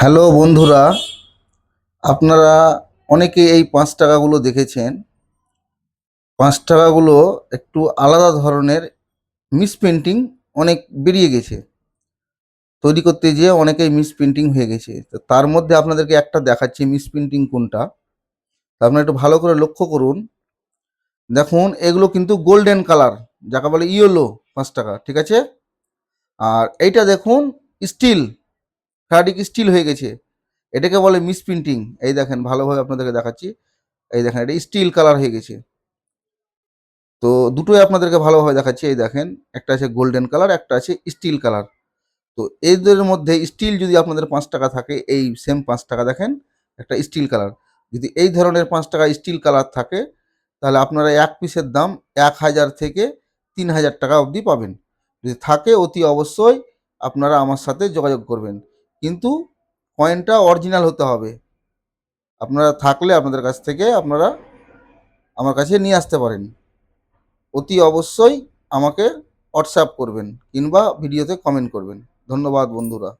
Hello বন্ধুরা, আপনারা অনেকে এই পাঁচ টাকাগুলো দেখেছেন। পাঁচ টাকাগুলো একটু আলাদা ধরনের মিসপ্রিন্টিং অনেক বেরিয়ে গেছে। তৈরি করতে গিয়ে অনেকেই মিসপ্রিন্টিং হয়ে গেছে। তো তার মধ্যে আপনাদেরকে একটা দেখাচ্ছি মিসপ্রিন্টিং কোনটা। তা আপনারা একটু ভালো করে লক্ষ্য করুন। দেখুন, এগুলো কিন্তু গোল্ডেন কালার, যাকে বলে ইয়েলো পাঁচ টাকা, ঠিক আছে? আর এইটা দেখুন, স্টিল। ফ্যাব্রিক স্টিল হয়ে গেছে। এটাকে বলে মিসপ্রিন্টিং এই দেখেন, ভালোভাবে আপনাদেরকে দেখাচ্ছি। এই দেখেন, এটা স্টিল কালার হয়ে গেছে। তো দুটোই আপনাদেরকে ভালোভাবে দেখাচ্ছি। এই দেখেন, একটা আছে গোল্ডেন কালার একটা আছে স্টিল কালার তো এদের মধ্যে স্টিল যদি আপনাদের পাঁচ টাকা থাকে, এই সেম পাঁচ টাকা দেখেন, একটা স্টিল কালার যদি এই ধরনের পাঁচ টাকা স্টিল কালার থাকে, তাহলে আপনারা এক পিসের দাম এক হাজার থেকে তিন হাজার টাকা অবধি পাবেন। যদি থাকে, অতি অবশ্যই আপনারা আমার সাথে যোগাযোগ করবেন। কিন্তু কয়েনটা অরিজিনাল হতে হবে। আপনারা থাকলে আপনাদের কাছ থেকে আপনারা আমার কাছে নিয়ে আসতে পারেন। অতি অবশ্যই আমাকে হোয়াটসঅ্যাপ করবেন কিংবা ভিডিওতে কমেন্ট করবেন। ধন্যবাদ বন্ধুরা।